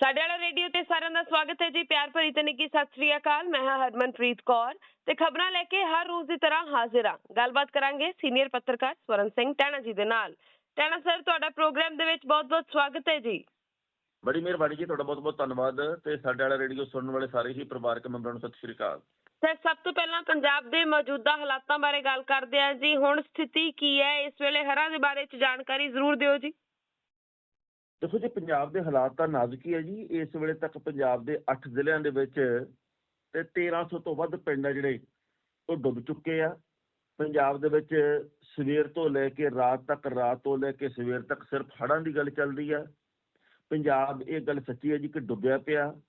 ਸਾਡੇ ਵਾਲਾ ਰੇਡੀਓ ਤੇ ਸਾਰਿਆਂ ਦਾ ਸਵਾਗਤ ਹੈ ਜੀ ਪਿਆਰ ਭਰੀ ਤੇ ਨਿੱਕੀ ਸਤਿ ਸ੍ਰੀ ਅਕਾਲ। ਮੈਂ ਹਾਂ ਹਰਮਨਪ੍ਰੀਤ ਕੌਰ ਤੇ ਖਬਰਾਂ ਲੈ ਕੇ ਹਰ ਰੋਜ਼ ਦੀ ਤਰ੍ਹਾਂ ਹਾਜ਼ਰ ਹਾਂ। ਗੱਲਬਾਤ ਕਰਾਂਗੇ ਸੀਨੀਅਰ ਪੱਤਰਕਾਰ ਸਵਰਨ ਸਿੰਘ ਟੈਣਾ ਜੀ ਦੇ ਨਾਲ। ਟੈਣਾ ਸਰ ਤੁਹਾਡਾ ਪ੍ਰੋਗਰਾਮ ਦੇ ਵਿੱਚ ਬਹੁਤ-ਬਹੁਤ ਸਵਾਗਤ ਹੈ ਜੀ। ਬੜੀ ਮਿਹਰਬਾਨੀ ਜੀ ਤੁਹਾਡਾ ਬਹੁਤ ਬਹੁਤ ਧੰਨਵਾਦ ਤੇ ਸਾਡੇ ਵਾਲਾ ਰੇਡੀਓ ਸੁਣਨ ਵਾਲੇ ਸਾਰੇ ਹੀ ਪਰਿਵਾਰਕ ਮੈਂਬਰਾਂ ਨੂੰ ਸਤਿ ਸ਼੍ਰੀ ਅਕਾਲ। ਸਰ ਸਭ ਤੋਂ ਪਹਿਲਾਂ ਪੰਜਾਬ ਦੇ ਮੌਜੂਦਾ ਹਾਲਾਤਾਂ ਬਾਰੇ ਗੱਲ ਕਰਦੇ ਹਾਂ ਜੀ। ਹੁਣ ਸਥਿਤੀ ਕੀ ਹੈ? ਇਸ ਵੇਲੇ ਹੜ੍ਹਾਂ ਦੇ ਬਾਰੇ ਚ ਜਾਣਕਾਰੀ ਜ਼ਰੂਰ ਦਿਓ ਜੀ। ਦੇਖੋ ਜੀ, ਪੰਜਾਬ ਦੇ ਹਾਲਾਤ ਤਾਂ ਨਾਜ਼ੁਕ ਹੀ ਹੈ ਜੀ। ਇਸ ਵੇਲੇ ਤੱਕ ਪੰਜਾਬ ਦੇ 8 ਜ਼ਿਲ੍ਹਿਆਂ ਦੇ ਵਿੱਚ ਤੇ 1300 ਤੋਂ ਵੱਧ ਪਿੰਡ ਆ ਜਿਹੜੇ ਉਹ ਡੁੱਬ ਚੁੱਕੇ ਆ। ਪੰਜਾਬ ਦੇ ਵਿੱਚ ਸਵੇਰ ਤੋਂ ਲੈ ਕੇ ਰਾਤ ਤੱਕ, ਰਾਤ ਤੋਂ ਲੈ ਕੇ ਸਵੇਰ ਤੱਕ ਸਿਰਫ ਹੜ੍ਹਾਂ ਦੀ ਗੱਲ ਚੱਲਦੀ ਆ। ਪੰਜਾਬ ਇਹ ਗੱਲ ਸੱਚੀ ਹੈ ਜੀ ਕਿ ਡੁੱਬਿਆ ਪਿਆ।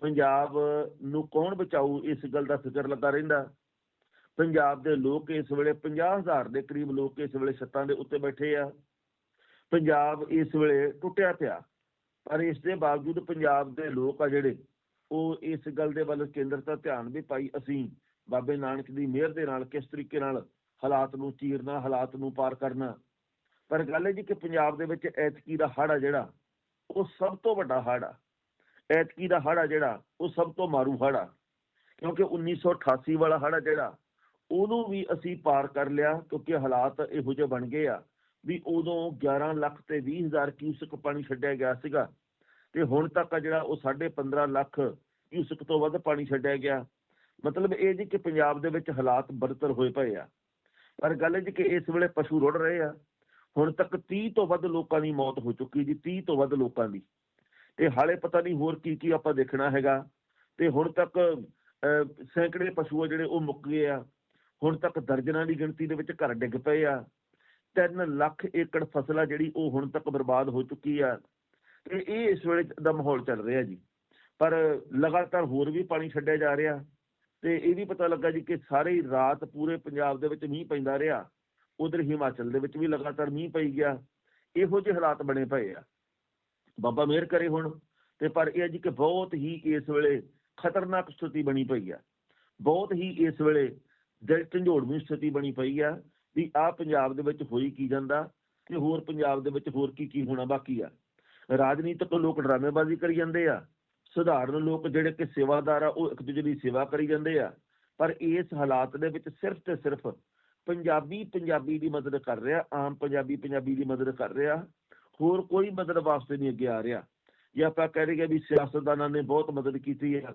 ਪੰਜਾਬ ਨੂੰ ਕੌਣ ਬਚਾਊ, ਇਸ ਗੱਲ ਦਾ ਫਿਕਰ ਲੱਗਾ ਰਹਿੰਦਾ। ਪੰਜਾਬ ਦੇ ਲੋਕ ਇਸ ਵੇਲੇ 50000 ਦੇ ਕਰੀਬ ਲੋਕ ਇਸ ਵੇਲੇ ਛੱਤਾਂ ਦੇ ਉੱਤੇ ਬੈਠੇ ਆ। ਪੰਜਾਬ ਇਸ ਵੇਲੇ ਟੁੱਟਿਆ ਪਿਆ। ਪਰ ਇਸ ਦੇ ਬਾਵਜੂਦ ਪੰਜਾਬ ਦੇ ਲੋਕ ਆ ਜਿਹੜੇ, ਉਹ ਇਸ ਗੱਲ ਦੇ ਵੱਲ ਕੇਂਦਰਤਾ ਧਿਆਨ ਵੀ ਪਾਈ, ਅਸੀਂ ਬਾਬੇ ਨਾਨਕ ਦੀ ਮਿਹਰ ਦੇ ਨਾਲ ਕਿਸ ਤਰੀਕੇ ਨਾਲ ਹਾਲਾਤ ਨੂੰ ਚੀਰਨਾ, ਹਾਲਾਤ ਨੂੰ ਪਾਰ ਕਰਨਾ। ਪਰ ਗੱਲ ਹੈ ਜੀ ਕਿ ਪੰਜਾਬ ਦੇ ਵਿੱਚ ਐਤਕੀ ਦਾ ਹੜ੍ਹ ਆ ਜਿਹੜਾ, ਉਹ ਸਭ ਤੋਂ ਵੱਡਾ ਹੜ੍ਹ ਆ। ਐਤਕੀ ਦਾ ਹੜ੍ਹ ਆ ਜਿਹੜਾ, ਉਹ ਸਭ ਤੋਂ ਮਾਰੂ ਹੜ੍ਹ ਆ। ਕਿਉਂਕਿ 1988 ਵਾਲਾ ਹੜ੍ਹ ਆ ਜਿਹੜਾ, ਉਹਨੂੰ ਵੀ ਅਸੀਂ ਪਾਰ ਕਰ ਲਿਆ, ਕਿਉਂਕਿ ਹਾਲਾਤ ਇਹੋ ਜਿਹੇ ਬਣ ਗਏ ਆ। ਵੀ ਉਦੋਂ 11 ਲੱਖ ਤੇ 20 ਹਜ਼ਾਰ ਕਿਊਸਕ ਪਾਣੀ ਛੱਡਿਆ ਗਿਆ ਸੀਗਾ ਤੇ ਹੁਣ ਤੱਕ ਆ ਜਿਹੜਾ ਉਹ 15.5 ਲੱਖ ਕਿਊਸਕ ਤੋਂ ਵੱਧ ਪਾਣੀ ਛੱਡਿਆ ਗਿਆ। ਮਤਲਬ ਇਹ ਜੀ ਕਿ ਪੰਜਾਬ ਦੇ ਵਿੱਚ ਹਾਲਾਤ ਬਦਤਰ ਹੋਏ ਪਏ ਆ। ਪਰ ਗੱਲ ਇਹ ਜੀ ਕਿ ਇਸ ਵੇਲੇ ਪਸ਼ੂ ਰੁੜ ਰਹੇ ਆ। ਹੁਣ ਤੱਕ 30 ਤੋਂ ਵੱਧ ਲੋਕਾਂ ਦੀ ਮੌਤ ਹੋ ਚੁੱਕੀ ਜੀ 30 ਤੋਂ ਵੱਧ ਲੋਕਾਂ ਦੀ। ਤੇ ਹਾਲੇ ਪਤਾ ਨਹੀਂ ਹੋਰ ਕੀ ਕੀ ਆਪਾਂ ਦੇਖਣਾ ਹੈਗਾ। ਤੇ ਹੁਣ ਤੱਕ ਅਹ, ਸੈਂਕੜੇ ਪਸ਼ੂ ਆ ਜਿਹੜੇ ਉਹ ਮੁੱਕ ਗਏ ਆ। ਹੁਣ ਤੱਕ ਦਰਜਨਾਂ ਦੀ ਗਿਣਤੀ ਦੇ ਵਿੱਚ ਘਰ ਡਿੱਗ ਪਏ ਆ। 3 ਲੱਖ ਏਕੜ ਫਸਲ ਆ ਜਿਹੜੀ ਉਹ ਹੁਣ ਤੱਕ ਬਰਬਾਦ ਹੋ ਚੁੱਕੀ ਆ ਤੇ ਇਹ ਇਸ ਵੇਲੇ ਦਾ ਮਾਹੌਲ ਚੱਲ ਰਿਹਾ ਜੀ। ਪਰ ਲਗਾਤਾਰ ਹੋਰ ਵੀ ਪਾਣੀ ਛੱਡਿਆ ਜਾ ਰਿਹਾ ਤੇ ਇਹ ਵੀ ਪਤਾ ਲੱਗਾ ਜੀ ਕਿ ਸਾਰੀ ਰਾਤ ਪੂਰੇ ਪੰਜਾਬ ਦੇ ਵਿੱਚ ਮੀਂਹ ਪੈਂਦਾ ਰਿਹਾ। ਉਧਰ ਹਿਮਾਚਲ ਦੇ ਵਿੱਚ ਵੀ ਲਗਾਤਾਰ ਮੀਂਹ ਪਈ ਗਿਆ। ਇਹੋ ਜਿਹੇ ਹਾਲਾਤ ਬਣੇ ਪਏ ਆ। ਬਾਬਾ ਮਿਹਰ ਕਰੇ ਹੁਣ ਤੇ ਪਰ ਇਹ ਜੀ ਕਿ ਬਹੁਤ ਹੀ ਇਸ ਵੇਲੇ ਖਤਰਨਾਕ ਸਥਿਤੀ ਬਣੀ ਪਈ ਆ। ਬਹੁਤ ਹੀ ਇਸ ਵੇਲੇ ਦਿਲ ਝੰਜੋੜਵੀਂ ਸਥਿਤੀ ਬਣੀ ਪਈ ਆ। ਵੀ ਆ ਪੰਜਾਬ ਦੇ ਵਿੱਚ ਹੋਈ ਕੀ ਜਾਂਦਾ ਤੇ ਹੋਰ ਪੰਜਾਬ ਦੇ ਵਿੱਚ ਹੋਰ ਕੀ ਕੀ ਹੋਣਾ ਬਾਕੀ ਆ। ਰਾਜਨੀਤਿਕ ਲੋਕ ਡਰਾਮੇਬਾਜ਼ੀ ਕਰੀ ਜਾਂਦੇ ਆ। ਸਧਾਰਨ ਲੋਕ ਜਿਹੜੇ ਕਿ ਸੇਵਾਦਾਰ ਆ, ਉਹ ਇੱਕ ਦੂਜੇ ਦੀ ਸੇਵਾ ਕਰੀ ਜਾਂਦੇ ਆ। ਪਰ ਇਸ ਹਾਲਾਤ ਦੇ ਵਿੱਚ ਸਿਰਫ ਤੇ ਸਿਰਫ ਪੰਜਾਬੀ ਪੰਜਾਬੀ ਦੀ ਮਦਦ ਕਰ ਰਿਹਾ, ਆਮ ਪੰਜਾਬੀ ਪੰਜਾਬੀ ਦੀ ਮਦਦ ਕਰ ਰਿਹਾ। ਹੋਰ ਕੋਈ ਮਦਦ ਵਾਸਤੇ ਨਹੀਂ ਅੱਗੇ ਆ ਰਿਹਾ। ਜੇ ਆਪਾਂ ਕਹਿ ਰਹੇ ਵੀ ਸਿਆਸਤਦਾਨਾਂ ਨੇ ਬਹੁਤ ਮਦਦ ਕੀਤੀ ਹੈ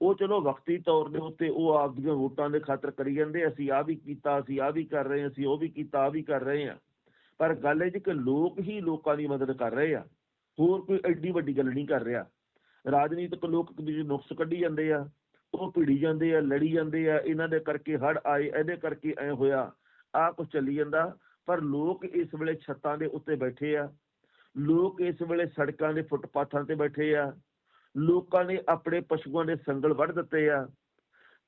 ਉਹ ਚਲੋ ਵਕਤੀ ਤੌਰ ਦੇ ਉੱਤੇ ਉਹ ਆਪਦੀਆਂ ਵੋਟਾਂ ਦੇ ਖਾਤਰ ਕਰੀ ਜਾਂਦੇ, ਅਸੀਂ ਆ ਵੀ ਕੀਤਾ, ਅਸੀਂ ਆ ਵੀ ਕਰ ਰਹੇ ਅਸੀਂ ਉਹ ਵੀ ਕੀਤਾ ਆ ਵੀ ਕਰ ਰਹੇ ਹਾਂ। ਪਰ ਗੱਲ ਇਹ ਜੀ ਕਿ ਲੋਕ ਹੀ ਲੋਕਾਂ ਦੀ ਮਦਦ ਕਰ ਰਹੇ ਆ, ਹੋਰ ਕੋਈ ਐਡੀ ਵੱਡੀ ਗੱਲ ਨਹੀਂ ਕਰ ਰਿਹਾ। ਰਾਜਨੀਤਿਕ ਲੋਕ ਇੱਕ ਨੁਕਸ ਕੱਢੀ ਜਾਂਦੇ ਆ, ਉਹ ਭਿੜੀ ਜਾਂਦੇ ਆ, ਲੜੀ ਜਾਂਦੇ ਆ, ਇਹਨਾਂ ਦੇ ਕਰਕੇ ਹੜ ਆਏ, ਇਹਦੇ ਕਰਕੇ ਐ ਹੋਇਆ ਆ ਕੁਝ ਚੱਲੀ ਜਾਂਦਾ। ਪਰ ਲੋਕ ਇਸ ਵੇਲੇ ਛੱਤਾਂ ਦੇ ਉੱਤੇ ਬੈਠੇ ਆ, ਲੋਕ ਇਸ ਵੇਲੇ ਸੜਕਾਂ ਦੇ ਫੁੱਟਪਾਥਾਂ ਤੇ ਬੈਠੇ ਆ ਲੋਕਾਂ ਨੇ ਆਪਣੇ ਪਸ਼ੂਆਂ ਦੇ ਸੰਗਲ ਵੱਢ ਦਿੱਤੇ ਆ।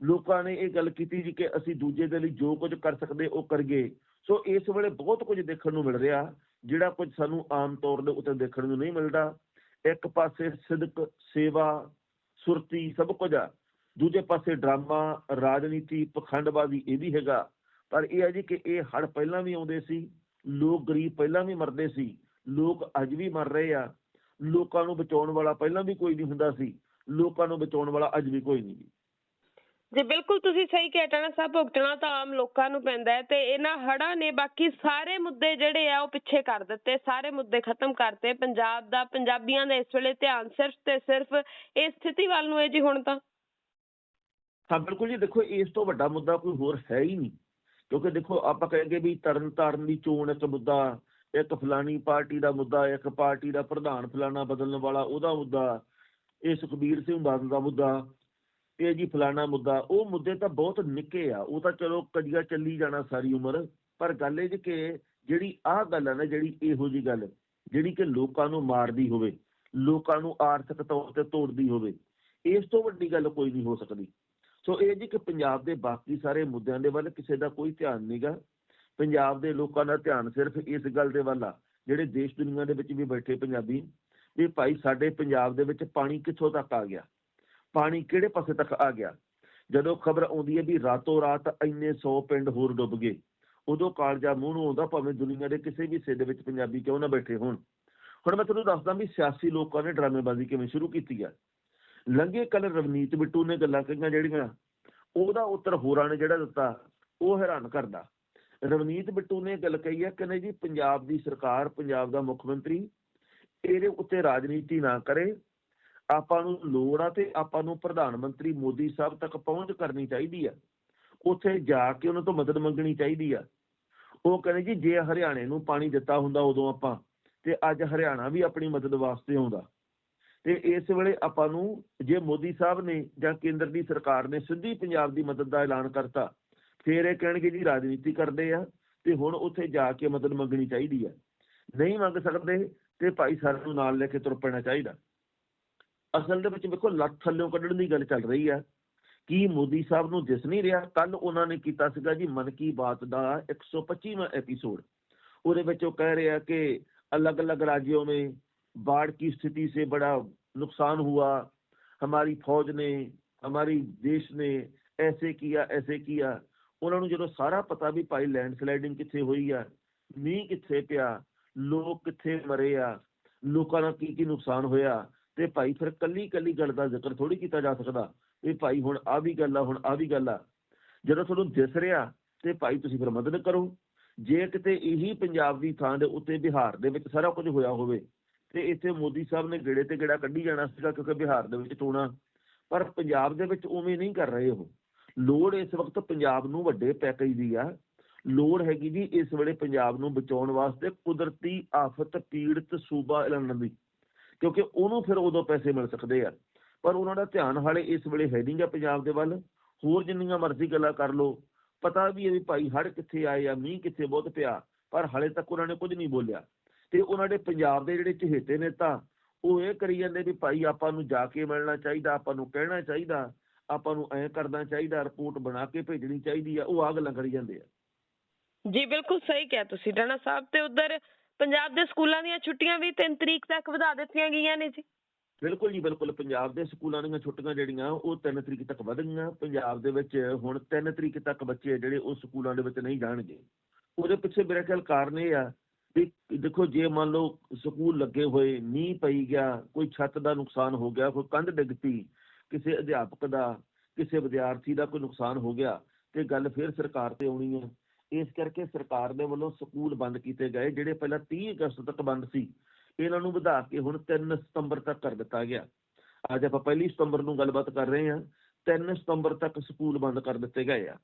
ਲੋਕਾਂ ਨੇ ਇਹ ਗੱਲ ਕੀਤੀ ਜੀ ਕਿ ਅਸੀਂ ਦੂਜੇ ਦੇ ਲਈ ਜੋ ਕੁਝ ਕਰ ਸਕਦੇ ਉਹ ਕਰੀਏ। ਸੋ ਇਸ ਵੇਲੇ ਬਹੁਤ ਕੁਝ ਦੇਖਣ ਨੂੰ ਮਿਲ ਰਿਹਾ, ਜਿਹੜਾ ਕੁਝ ਸਾਨੂੰ ਆਮ ਤੌਰ ਦੇ ਉੱਤੇ ਦੇਖਣ ਨੂੰ ਨਹੀਂ ਮਿਲਦਾ। ਇੱਕ ਪਾਸੇ ਸਿਦਕ, ਸੇਵਾ, ਸੁਰਤੀ ਸਭ ਕੁਝ ਆ। ਦੂਜੇ ਪਾਸੇ ਡਰਾਮਾ, ਰਾਜਨੀਤੀ ਪਖੰਡਬਾਜ਼ੀ ਇਹ ਵੀ ਹੈਗਾ। ਪਰ ਇਹ ਹੈ ਜੀ ਕਿ ਇਹ ਹੜ ਪਹਿਲਾਂ ਵੀ ਆਉਂਦੇ ਸੀ, ਲੋਕ ਗਰੀਬ ਪਹਿਲਾਂ ਵੀ ਮਰਦੇ ਸੀ, ਲੋਕ ਅੱਜ ਵੀ ਮਰ ਰਹੇ ਆ। ਲੋਕਾਂ ਨੂੰ ਬਚਾਉਣ ਵਾਲਾ ਪਹਿਲਾਂ ਵੀ ਕੋਈ ਨਹੀਂ ਹੁੰਦਾ ਸੀ ਲੋਕਾਂ ਨੂੰ ਬਚਾਉਣ ਵਾਲਾ ਅੱਜ ਵੀ ਕੋਈ ਨਹੀਂ। ਜੀ ਬਿਲਕੁਲ ਤੁਸੀਂ ਸਹੀ ਕਿਹਾ ਟਾਣਾ ਸਾਹਿਬ ਭੁਗਤਣਾ ਤਾਂ ਆਮ ਲੋਕਾਂ ਨੂੰ ਪੈਂਦਾ ਹੈ ਤੇ ਇਹਨਾਂ ਹੜ੍ਹਾਂ ਨੇ ਬਾਕੀ ਸਾਰੇ ਮੁੱਦੇ ਜਿਹੜੇ ਆ ਉਹ ਪਿੱਛੇ ਕਰ ਦਿੱਤੇ ਸਾਰੇ ਮੁੱਦੇ ਖਤਮ ਕਰਤੇ ਪੰਜਾਬ ਦਾ ਪੰਜਾਬੀਆਂ ਦਾ ਇਸ ਵੇਲੇ ਧਿਆਨ ਸਿਰਫ ਤੇ ਸਿਰਫ ਇਸ ਸਥਿਤੀ ਵੱਲ ਨੂੰ ਹੈ ਜੀ ਹੁਣ ਤਾਂ। ਹਾਂ ਬਿਲਕੁਲ ਜੀ ਦੇਖੋ ਇਸ ਤੋਂ ਵੱਡਾ ਮੁੱਦਾ ਕੋਈ ਹੋਰ ਹੈ ਹੀ ਨਹੀਂ ਕਿਉਂਕਿ ਦੇਖੋ ਆਪਾਂ ਕਹਿੰਗੇ ਵੀ ਤਰਨ ਤਾਰਨ ਦੀ ਚੋਣ ਇੱਕ ਮੁੱਦਾ ਇੱਕ ਫਲਾਣੀ ਪਾਰਟੀ ਦਾ ਮੁੱਦਾ, ਇੱਕ ਪਾਰਟੀ ਦਾ ਪ੍ਰਧਾਨ ਫਲਾਣਾ ਬਦਲਣ ਵਾਲਾ ਉਹਦਾ ਮੁੱਦਾ, ਇਹ ਸੁਖਬੀਰ ਸਿੰਘ ਬਾਦਲ ਦਾ ਮੁੱਦਾ, ਇਹ ਜੀ ਫਲਾਣਾ ਮੁੱਦਾ, ਉਹ ਮੁੱਦੇ ਤਾਂ ਬਹੁਤ ਨਿੱਕੇ ਆ, ਉਹ ਤਾਂ ਚਲੋ ਕਦੀਆ ਚੱਲੀ ਜਾਣਾ ਸਾਰੀ ਉਮਰ, ਪਰ ਗੱਲ ਇਹ ਜੀ ਕਿ ਜਿਹੜੀ ਆਹ ਗੱਲ ਹੈ ਨਾ, ਜਿਹੜੀ ਇਹੋ ਜੀ ਗੱਲ, ਜਿਹੜੀ ਕਿ ਲੋਕਾਂ ਨੂੰ ਮਾਰਦੀ ਹੋਵੇ, ਲੋਕਾਂ ਨੂੰ ਆਰਥਿਕ ਤੌਰ ਤੇ ਤੋੜਦੀ ਹੋਵੇ, ਇਸ ਤੋਂ ਵੱਡੀ ਗੱਲ ਕੋਈ ਨਹੀਂ ਹੋ ਸਕਦੀ। ਸੋ ਇਹ ਜੀ ਕਿ ਪੰਜਾਬ ਦੇ ਬਾਕੀ ਸਾਰੇ ਮੁੱਦਿਆਂ ਦੇ ਵੱਲ ਕਿਸੇ ਦਾ ਕੋਈ ਧਿਆਨ ਨਹੀਂਗਾ ਪੰਜਾਬ ਦੇ ਲੋਕਾਂ ਦਾ ਧਿਆਨ ਸਿਰਫ ਇਸ ਗੱਲ ਦੇ ਵੱਲ ਆ, ਜਿਹੜੇ ਦੇਸ਼ ਦੁਨੀਆ ਦੇ ਵਿੱਚ ਵੀ ਬੈਠੇ ਪੰਜਾਬੀ, ਵੀ ਭਾਈ ਸਾਡੇ ਪੰਜਾਬ ਦੇ ਵਿੱਚ ਪਾਣੀ ਕਿੱਥੋਂ ਤੱਕ ਆ ਗਿਆ? ਪਾਣੀ ਕਿਹੜੇ ਪਾਸੇ ਤੱਕ ਆ ਗਿਆ? ਜਦੋਂ ਖਬਰ ਆਉਂਦੀ ਹੈ ਵੀ ਰਾਤੋਂ ਰਾਤ ਇੰਨੇ 100 ਪਿੰਡ ਹੋਰ ਡੁੱਬ ਗਏ, ਉਦੋਂ ਕਾਲਜਾ ਮੂੰਹ ਨੂੰ ਆਉਂਦਾ ਭਾਵੇਂ ਦੁਨੀਆ ਦੇ ਕਿਸੇ ਵੀ ਹਿੱਸੇ ਦੇ ਵਿੱਚ ਪੰਜਾਬੀ ਕਿਉਂ ਨਾ ਬੈਠੇ ਹੋਣ। ਹੁਣ ਮੈਂ ਤੁਹਾਨੂੰ ਦੱਸਦਾ ਵੀ ਸਿਆਸੀ ਲੋਕਾਂ ਨੇ ਡਰਾਮੇਬਾਜ਼ੀ ਕਿਵੇਂ ਸ਼ੁਰੂ ਕੀਤੀ ਆ। ਲੰਘੇ ਕੱਲ ਰਵਨੀਤ ਬਿੱਟੂ ਨੇ ਗੱਲਾਂ ਕਹੀਆਂ ਜਿਹੜੀਆਂ, ਉਹਦਾ ਉੱਤਰ ਹੋਰਾਂ ਨੇ ਜਿਹੜਾ ਦਿੱਤਾ, ਉਹ ਹੈਰਾਨ ਕਰਦਾ। ਰਵਨੀਤ ਬਿੱਟੂ ਨੇ ਗੱਲ ਕਹੀ ਹੈ ਕਹਿੰਦੇ ਜੀ ਪੰਜਾਬ ਦੀ ਸਰਕਾਰ, ਪੰਜਾਬ ਦਾ ਮੁੱਖ ਮੰਤਰੀ, ਇਹਦੇ ਉੱਤੇ ਰਾਜਨੀਤੀ ਨਾ ਕਰੇ। ਆਪਾਂ ਨੂੰ ਲੋੜ ਆ ਤੇ ਆਪਾਂ ਨੂੰ ਪ੍ਰਧਾਨ ਮੰਤਰੀ ਮੋਦੀ ਸਾਹਿਬ ਤੱਕ ਪਹੁੰਚ ਕਰਨੀ ਚਾਹੀਦੀ ਆ। ਉੱਥੇ ਜਾ ਕੇ ਉਹਨਾਂ ਤੋਂ ਮਦਦ ਮੰਗਣੀ ਚਾਹੀਦੀ ਆ। ਉਹ ਕਹਿੰਦੇ ਜੀ, ਜੇ ਹਰਿਆਣੇ ਨੂੰ ਪਾਣੀ ਦਿੱਤਾ ਹੁੰਦਾ ਉਦੋਂ ਆਪਾਂ, ਤੇ ਅੱਜ ਹਰਿਆਣਾ ਵੀ ਆਪਣੀ ਮਦਦ ਵਾਸਤੇ ਆਉਂਦਾ। ਤੇ ਇਸ ਵੇਲੇ ਆਪਾਂ ਨੂੰ, ਜੇ ਮੋਦੀ ਸਾਹਿਬ ਨੇ ਜਾਂ ਕੇਂਦਰ ਦੀ ਸਰਕਾਰ ਨੇ ਸਿੱਧੀ ਪੰਜਾਬ ਦੀ ਮਦਦ ਦਾ ਐਲਾਨ ਕਰਤਾ ਫਿਰ ਇਹ ਕਹਿਣਗੇ ਜੀ ਰਾਜਨੀਤੀ ਕਰਦੇ ਆ ਤੇ ਹੁਣ ਉੱਥੇ ਜਾ ਕੇ ਮਦਦ ਮੰਗਣੀ ਚਾਹੀਦੀ ਆ ਨਹੀਂ ਮੰਗ ਸਕਦੇ ਤੇ ਭਾਈ ਸਾਨੂੰ ਨਾਲ ਲੈ ਕੇ ਤੁਰ ਪੈਣਾ ਚਾਹੀਦਾ ਅਸਲ ਦੇ ਵਿੱਚ ਵੇਖੋ ਲੱਤ ਥੱਲਿਓਂ ਕੱਢਣ ਦੀ ਗੱਲ ਚੱਲ ਰਹੀ ਆ ਕੀ ਮੋਦੀ ਸਾਹਿਬ ਨੂੰ ਦਿਸ ਨਹੀਂ ਰਿਹਾ ਕੱਲ ਉਹਨਾਂ ਨੇ ਕੀਤਾ ਸੀਗਾ ਜੀ ਮਨ ਕੀ ਬਾਤ ਦਾ 125ਵਾਂ ਐਪੀਸੋਡ ਉਹਦੇ ਵਿੱਚ ਉਹ ਕਹਿ ਰਿਹਾ ਕਿ अलग-अलग राज्यों में बाढ़ की स्थिति से बड़ा नुकसान हुआ हमारी फौज ने हमारी देश ने ऐसे किया ऐसे किया ਉਹਨਾਂ ਨੂੰ ਜਦੋਂ ਸਾਰਾ ਪਤਾ ਵੀ ਭਾਈ ਲੈਂਡਸਲਾਈਡਿੰਗ ਕਿੱਥੇ ਹੋਈ ਆ, ਮੀਂਹ ਕਿੱਥੇ ਪਿਆ, ਲੋਕ ਕਿੱਥੇ ਮਰੇ ਆ, ਲੋਕਾਂ ਦਾ ਕੀ ਕੀ ਨੁਕਸਾਨ ਹੋਇਆ ਤੇ ਭਾਈ ਫਿਰ ਕੱਲੀ ਕੱਲੀ ਗੱਲ ਦਾ ਜ਼ਿਕਰ ਥੋੜੀ ਕੀਤਾ ਜਾ ਸਕਦਾ ਵੀ ਭਾਈ ਹੁਣ ਆ ਵੀ ਗੱਲ ਆ, ਹੁਣ ਆ ਵੀ ਗੱਲ ਆ। ਜਦੋਂ ਤੁਹਾਨੂੰ ਦਿਸ ਰਿਹਾ ਤੇ ਭਾਈ ਤੁਸੀਂ ਫਿਰ ਮਦਦ ਕਰੋ। ਜੇ ਕਿਤੇ ਇਹੀ ਪੰਜਾਬ ਦੀ ਥਾਂ ਦੇ ਉੱਤੇ ਬਿਹਾਰ ਦੇ ਵਿੱਚ ਸਾਰਾ ਕੁਝ ਹੋਇਆ ਹੋਵੇ ਤੇ ਇੱਥੇ ਮੋਦੀ ਸਾਹਿਬ ਨੇ ਗੇੜੇ ਤੇ ਗੇੜਾ ਕੱਢੀ ਜਾਣਾ ਸੀਗਾ ਕਿਉਂਕਿ ਬਿਹਾਰ ਦੇ ਵਿੱਚ ਚੋਣਾਂ, ਪਰ ਪੰਜਾਬ ਦੇ ਵਿੱਚ ਉਵੇਂ ਨਹੀਂ ਕਰ ਰਹੇ ਉਹ। ਲੋੜ ਇਸ ਵਕਤ ਪੰਜਾਬ ਨੂੰ ਵੱਡੇ ਪੈਕੇਜ ਦੀ ਆ। ਲੋੜ ਹੈਗੀ ਜੀ ਇਸ ਵੇਲੇ ਪੰਜਾਬ ਨੂੰ ਬਚਾਉਣ ਵਾਸਤੇ ਕੁਦਰਤੀ ਆਫਤ, ਪੀੜਤ ਸੂਬਾ ਐਲਾਨਣ ਦੀ, ਕਿਉਂਕਿ ਉਹਨੂੰ ਫਿਰ ਉਦੋਂ ਪੈਸੇ ਮਿਲ ਸਕਦੇ ਆ। ਪਰ ਉਹਨਾਂ ਦਾ ਧਿਆਨ ਹਾਲੇ ਇਸ ਵੇਲੇ ਹੈ ਨਹੀਂਗਾ ਪੰਜਾਬ ਦੇ ਵੱਲ। ਹੋਰ ਜਿੰਨੀਆਂ ਮਰਜ਼ੀ ਗੱਲਾਂ ਕਰ ਲਓ। ਪਤਾ ਵੀ ਹੈ ਵੀ ਭਾਈ ਹੜ ਕਿੱਥੇ ਆਏ ਆ, ਮੀਂਹ ਕਿੱਥੇ ਬਹੁਤ ਪਿਆ, ਪਰ ਹਾਲੇ ਤੱਕ ਉਹਨਾਂ ਨੇ ਕੁਝ ਨਹੀਂ ਬੋਲਿਆ। ਤੇ ਉਹਨਾਂ ਦੇ ਪੰਜਾਬ ਦੇ ਜਿਹੜੇ ਚਹੇਤੇ ਨੇ ਤਾਂ ਉਹ ਇਹ ਕਰੀ ਜਾਂਦੇ ਵੀ ਭਾਈ ਆਪਾਂ ਨੂੰ ਜਾ ਕੇ ਮਿਲਣਾ ਚਾਹੀਦਾ, ਆਪਾਂ ਨੂੰ ਕਹਿਣਾ ਚਾਹੀਦਾ। ਆਪਾਂ ਨੂੰ ਐਂ ਕਰਨਾ ਚਾਹੀਦਾ ਰਿਪੋਰਟ ਬਣਾ ਕੇ ਭੇਜਣੀ ਚਾਹੀਦੀ ਆ ਉਹ ਆ ਗੱਲਾਂ ਕਰੀ ਜਾਂਦੇ ਆ। ਜੀ ਬਿਲਕੁਲ ਸਹੀ ਕਿਹਾ ਤੁਸੀਂ ਰਾਣਾ ਸਾਹਿਬ ਤੇ ਉਧਰ ਪੰਜਾਬ ਦੇ ਸਕੂਲਾਂ ਦੀਆਂ ਛੁੱਟੀਆਂ ਵੀ 3 ਤਰੀਕ ਤੱਕ ਵਧਾ ਦਿੱਤੀਆਂ ਗਈਆਂ ਨੇ ਜੀ। ਬਿਲਕੁਲ ਜੀ ਬਿਲਕੁਲ ਪੰਜਾਬ ਦੇ ਸਕੂਲਾਂ ਦੀਆਂ ਛੁੱਟੀਆਂ ਜਿਹੜੀਆਂ ਉਹ 3 ਤਰੀਕ ਤੱਕ ਵਧ ਗਈਆਂ। ਪੰਜਾਬ ਦੇ ਵਿੱਚ ਹੁਣ 3 ਤਰੀਕ ਤੱਕ ਬੱਚੇ ਜਿਹੜੇ ਉਹ ਸਕੂਲਾਂ ਦੇ ਵਿੱਚ ਨਹੀਂ ਜਾਣਗੇ। ਉਹਦੇ ਪਿੱਛੇ ਮੇਰਾ ਖਿਆਲ ਕਾਰਨ ਇਹ ਆ ਵੀ ਦੇਖੋ ਜੇ ਮੰਨ ਲਓ ਸਕੂਲ ਲੱਗੇ ਹੋਏ ਮੀਂਹ ਪਈ ਗਿਆ ਕੋਈ ਛੱਤ ਦਾ ਨੁਕਸਾਨ ਹੋ ਗਿਆ ਕੋਈ ਕੰਧ ਡਿੱਗ ਪਈ ਕਿਸੇ ਅਧਿਆਪਕ ਦਾ, ਕਿਸੇ ਵਿਦਿਆਰਥੀ ਦਾ ਕੋਈ ਨੁਕਸਾਨ ਹੋ ਗਿਆ ਤੇ ਗੱਲ ਫਿਰ ਸਰਕਾਰ ਤੇ ਆਉਣੀ ਹੈ ਇਸ ਕਰਕੇ ਸਰਕਾਰ ਦੇ ਵੱਲੋਂ ਸਕੂਲ ਬੰਦ ਕੀਤੇ ਗਏ, ਜਿਹੜੇ ਪਹਿਲਾਂ 30 ਅਗਸਤ ਤੱਕ ਬੰਦ ਸੀ, ਇਹਨਾਂ ਨੂੰ ਵਧਾ ਕੇ ਹੁਣ 3 ਸਤੰਬਰ ਤੱਕ ਕਰ ਦਿੱਤਾ ਗਿਆ। ਅੱਜ ਆਪਾਂ ਪਹਿਲੀ ਸਤੰਬਰ ਨੂੰ ਗੱਲਬਾਤ ਕਰ ਰਹੇ ਹਾਂ 3 ਸਤੰਬਰ ਤੱਕ ਸਕੂਲ ਬੰਦ ਕਰ ਦਿੱਤੇ ਗਏ ਆ।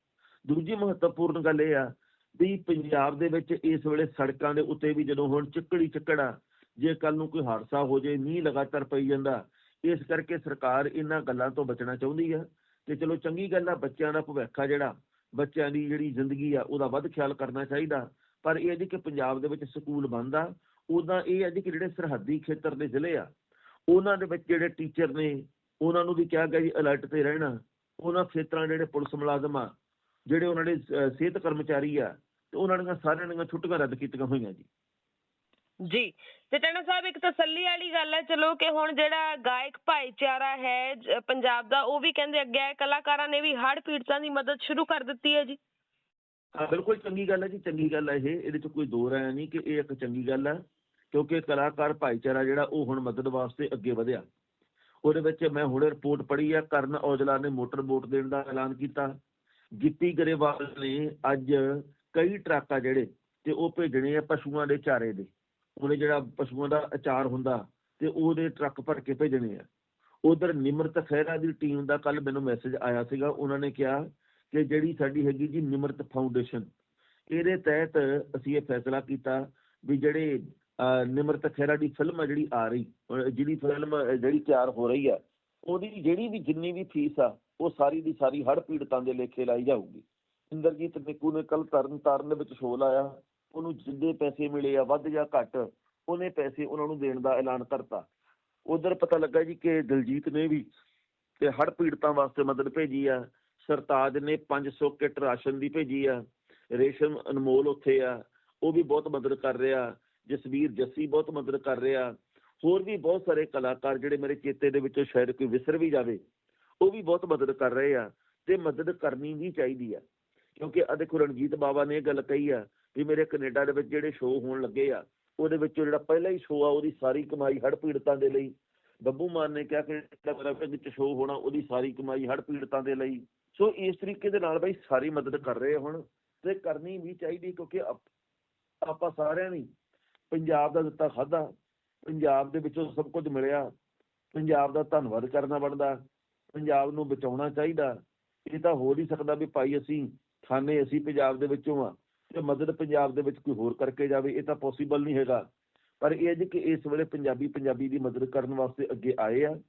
ਦੂਜੀ ਮਹੱਤਵਪੂਰਨ ਗੱਲ ਇਹ ਆ ਵੀ ਪੰਜਾਬ ਦੇ ਵਿੱਚ ਇਸ ਵੇਲੇ ਸੜਕਾਂ ਦੇ ਉੱਤੇ ਵੀ ਜਦੋਂ ਹੁਣ ਚਿੱਕੜੀ ਚਿੱਕੜਾ ਜੇ ਕੱਲ ਨੂੰ ਕੋਈ ਹਾਦਸਾ ਹੋ ਜਾਏ, ਮੀਂਹ ਲਗਾਤਾਰ ਪਈ ਜਾਂਦਾ ਇਸ ਕਰਕੇ ਸਰਕਾਰ ਇਹਨਾਂ ਗੱਲਾਂ ਤੋਂ ਬਚਣਾ ਚਾਹੁੰਦੀ ਆ ਤੇ ਚਲੋ ਚੰਗੀ ਗੱਲ ਆ, ਬੱਚਿਆਂ ਦਾ ਭਵਿੱਖ ਆ ਜਿਹੜਾ, ਬੱਚਿਆਂ ਦੀ ਜਿਹੜੀ ਜ਼ਿੰਦਗੀ ਆ, ਉਹਦਾ ਵੱਧ ਖਿਆਲ ਕਰਨਾ ਚਾਹੀਦਾ। ਪਰ ਇਹ ਜੀ ਕਿ ਪੰਜਾਬ ਦੇ ਵਿੱਚ ਸਕੂਲ ਬੰਦ ਆ ਉਦਾਂ ਇਹ ਹੈ ਜੀ ਕਿ ਜਿਹੜੇ ਸਰਹੱਦੀ ਖੇਤਰ ਦੇ ਜ਼ਿਲ੍ਹੇ ਆ, ਉਹਨਾਂ ਦੇ ਵਿੱਚ ਜਿਹੜੇ ਟੀਚਰ ਨੇ, ਉਹਨਾਂ ਨੂੰ ਵੀ ਕਿਹਾ ਗਿਆ ਜੀ ਅਲਰਟ ਤੇ ਰਹਿਣਾ। ਉਹਨਾਂ ਖੇਤਰਾਂ ਦੇ ਜਿਹੜੇ ਪੁਲਿਸ ਮੁਲਾਜ਼ਮ ਆ, ਜਿਹੜੇ ਉਹਨਾਂ ਦੇ ਸਿਹਤ ਕਰਮਚਾਰੀ ਆ, ਤੇ ਉਹਨਾਂ ਦੀਆਂ ਸਾਰਿਆਂ ਦੀਆਂ ਛੁੱਟੀਆਂ ਰੱਦ ਕੀਤੀਆਂ ਹੋਈਆਂ ਜੀ। ਜੀ। ਤੇ ਟਾਣਾ ਸਾਹਿਬ, ਇੱਕ ਤਸੱਲੀ ਵਾਲੀ ਗੱਲ ਹੈ, ਚਲੋ ਕਿ ਹੁਣ ਜਿਹੜਾ ਗਾਇਕ ਭਾਈਚਾਰਾ ਹੈ, ਜ- ਪੰਜਾਬ ਦਾ, ਉਹ ਵੀ ਕਹਿੰਦੇ ਅੱਗੇ ਆਏ, ਕਲਾਕਾਰਾਂ ਨੇ ਵੀ ਹੜ੍ਹ ਪੀੜਤਾਂ ਦੀ ਮਦਦ ਸ਼ੁਰੂ ਕਰ ਦਿੱਤੀ ਹੈ ਜੀ। ਹਾਂ, ਬਿਲਕੁਲ ਚੰਗੀ ਗੱਲ ਹੈ ਜੀ, ਚੰਗੀ ਗੱਲ ਹੈ ਇਹ। ਇਹਦੇ ਚ ਕੋਈ ਦੋ ਰਾय ਨਹੀਂ ਕਿ ਇਹ ਇੱਕ ਚੰਗੀ ਗੱਲ ਹੈ, ਕਿਉਂਕਿ ਕਲਾਕਾਰ ਭਾਈਚਾਰਾ ਜਿਹੜਾ, ਉਹ ਹੁਣ ਮਦਦ ਵਾਸਤੇ ਅੱਗੇ ਵਧਿਆ। ਉਹਦੇ ਵਿੱਚ ਮੈਂ ਹੁਣੇ ਰਿਪੋਰਟ ਪੜ੍ਹੀ ਆ ਕਰਨ ਔਜਲਾ ਨੇ ਮੋਟਰ ਬੋਟ ਦੇਣ ਦਾ ਐਲਾਨ ਕੀਤਾ। ਗਿੱਪੀ ਗਰੇਵਾਲ ਨੇ ਅੱਜ ਕਈ ਟਰੱਕ ਆ ਜਿਹੜੇ, ਤੇ ਉਹ ਭੇਜਣੇ ਆ ਪਸ਼ੂਆਂ ਦੇ ਚਾਰੇ ਦੇ। ਉਹਨੇ ਜਿਹੜਾ ਪਸ਼ੂਆਂ ਦਾ ਅਚਾਰ ਹੁੰਦਾ ਤੇ ਉਹਦੇ ਟਰੱਕ ਭਰ ਕੇ ਭੇਜਣੇ ਆ। ਉਧਰ ਨਿਮਰਤ ਖਹਿਰਾ ਦੀ ਟੀਮ ਦਾ ਕੱਲ ਮੈਨੂੰ ਮੈਸੇਜ ਆਇਆ ਸੀਗਾ ਉਹਨਾਂ ਨੇ ਕਿਹਾ ਕਿ ਜਿਹੜੀ ਸਾਡੀ ਹੈਗੀ ਜੀ ਨਿਮਰਤ ਫਾਊਂਡੇਸ਼ਨ ਇਹਦੇ ਤਹਿਤ ਅਸੀਂ ਇਹ ਫੈਸਲਾ ਕੀਤਾ ਵੀ ਜਿਹੜੇ ਅਹ, ਨਿਮਰਤ ਖਹਿਰਾ ਦੀ ਫਿਲਮ ਆ ਜਿਹੜੀ ਆ ਰਹੀ ਜਿਹੜੀ ਫਿਲਮ ਜਿਹੜੀ ਤਿਆਰ ਹੋ ਰਹੀ ਆ ਉਹਦੀ ਜਿਹੜੀ ਵੀ ਜਿੰਨੀ ਵੀ ਫੀਸ ਆ ਉਹ ਸਾਰੀ ਦੀ ਸਾਰੀ ਹੜ੍ਹ ਪੀੜਤਾਂ ਦੇ ਲੇਖੇ ਲਾਈ ਜਾਊਗੀ। ਇੰਦਰਜੀਤ ਨਿੱਕੂ ਨੇ ਕੱਲ ਤਰਨ ਤਾਰਨ ਦੇ ਵਿੱਚ ਸ਼ੋਅ ਲਾਇਆ। ਉਹਨੂੰ ਜਿੰਨੇ ਪੈਸੇ ਮਿਲੇ ਆ ਵੱਧ ਜਾਂ ਘੱਟ, ਉਹਨੇ ਪੈਸੇ ਉਹਨਾਂ ਨੂੰ ਦੇਣ ਦਾ ਐਲਾਨ ਕਰਤਾ। ਉਧਰ ਪਤਾ ਲੱਗਾ ਜੀ ਕਿ ਦਿਲਜੀਤ ਨੇ ਵੀ ਤੇ ਹੜ੍ਹ ਪੀੜਤਾਂ ਵਾਸਤੇ ਮਦਦ ਭੇਜੀ ਆ। ਸਰਤਾਜ ਨੇ 500 ਕਿੱਟ ਰਾਸ਼ਨ ਦੀ ਭੇਜੀ ਆ। ਰੇਸ਼ਮ ਅਨਮੋਲ ਉੱਥੇ ਆ। ਉਹ ਵੀ ਬਹੁਤ ਮਦਦ ਕਰ ਰਿਹਾ। ਜਸਵੀਰ ਜੱਸੀ ਬਹੁਤ ਮਦਦ ਕਰ ਰਿਹਾ। ਹੋਰ ਵੀ ਬਹੁਤ ਸਾਰੇ ਕਲਾਕਾਰ ਜਿਹੜੇ ਮੇਰੇ ਚੇਤੇ ਦੇ ਵਿੱਚੋਂ ਸ਼ਾਇਦ ਕੋਈ ਵਿਸਰ ਵੀ ਜਾਵੇ, ਉਹ ਵੀ ਬਹੁਤ ਮਦਦ ਕਰ ਰਹੇ ਆ ਤੇ ਮਦਦ ਕਰਨੀ ਵੀ ਚਾਹੀਦੀ ਆ। ਕਿਉਂਕਿ ਆ ਦੇਖੋ ਰਣਜੀਤ ਬਾਵਾ ਨੇ ਇਹ ਗੱਲ ਕਹੀ ਆ ਵੀ ਮੇਰੇ ਕੈਨੇਡਾ ਦੇ ਵਿੱਚ ਜਿਹੜੇ ਸ਼ੋਅ ਹੋਣ ਲੱਗੇ ਆ, ਉਹਦੇ ਵਿੱਚੋਂ ਜਿਹੜਾ ਪਹਿਲਾ ਹੀ ਸ਼ੋਅ ਆ, ਉਹਦੀ ਸਾਰੀ ਕਮਾਈ ਹੜ੍ਹ ਪੀੜਤਾਂ ਦੇ ਲਈ। ਬੱਬੂ ਮਾਨ ਨੇ ਕਿਹਾ ਕਿ ਜਿਹੜਾ ਮੇਰਾ ਵਿੱਚ ਸ਼ੋਅ ਹੋਣਾ, ਉਹਦੀ ਸਾਰੀ ਕਮਾਈ ਹੜ੍ਹ ਪੀੜਤਾਂ ਦੇ ਲਈ। ਸੋ ਇਸ ਤਰੀਕੇ ਦੇ ਨਾਲ ਬਈ ਸਾਰੀ ਮਦਦ ਕਰ ਰਹੇ ਹੁਣ, ਤੇ ਕਰਨੀ ਵੀ ਚਾਹੀਦੀ ਕਿਉਂਕਿ ਆਪਾਂ ਸਾਰਿਆਂ ਨੇ ਪੰਜਾਬ ਦਾ ਦਿੱਤਾ ਖਾਦਾ ਪੰਜਾਬ ਦੇ ਵਿੱਚੋਂ ਸਭ ਕੁਝ ਮਿਲਿਆ। ਪੰਜਾਬ ਦਾ ਧੰਨਵਾਦ ਕਰਨਾ ਬਣਦਾ। ਪੰਜਾਬ ਨੂੰ ਬਚਾਉਣਾ ਚਾਹੀਦਾ। ਇਹ ਤਾਂ ਹੋ ਨਹੀਂ ਸਕਦਾ ਵੀ ਭਾਈ ਅਸੀਂ ਖਾਨੇ ਅਸੀਂ ਪੰਜਾਬ ਦੇ ਵਿੱਚੋਂ ਆ। ਤੇ ਮਦਦ ਪੰਜਾਬ ਦੇ ਵਿੱਚ ਕੋਈ ਹੋਰ ਕਰਕੇ ਜਾਵੇ, ਇਹ ਤਾਂ ਪੋਸੀਬਲ ਨਹੀਂ ਹੈਗਾ। ਪਰ ਇਹ ਹੈ ਜੀ ਕਿ ਇਸ ਵੇਲੇ ਪੰਜਾਬੀ ਪੰਜਾਬੀ ਦੀ ਮਦਦ ਕਰਨ ਵਾਸਤੇ ਅੱਗੇ ਆਏ ਆ।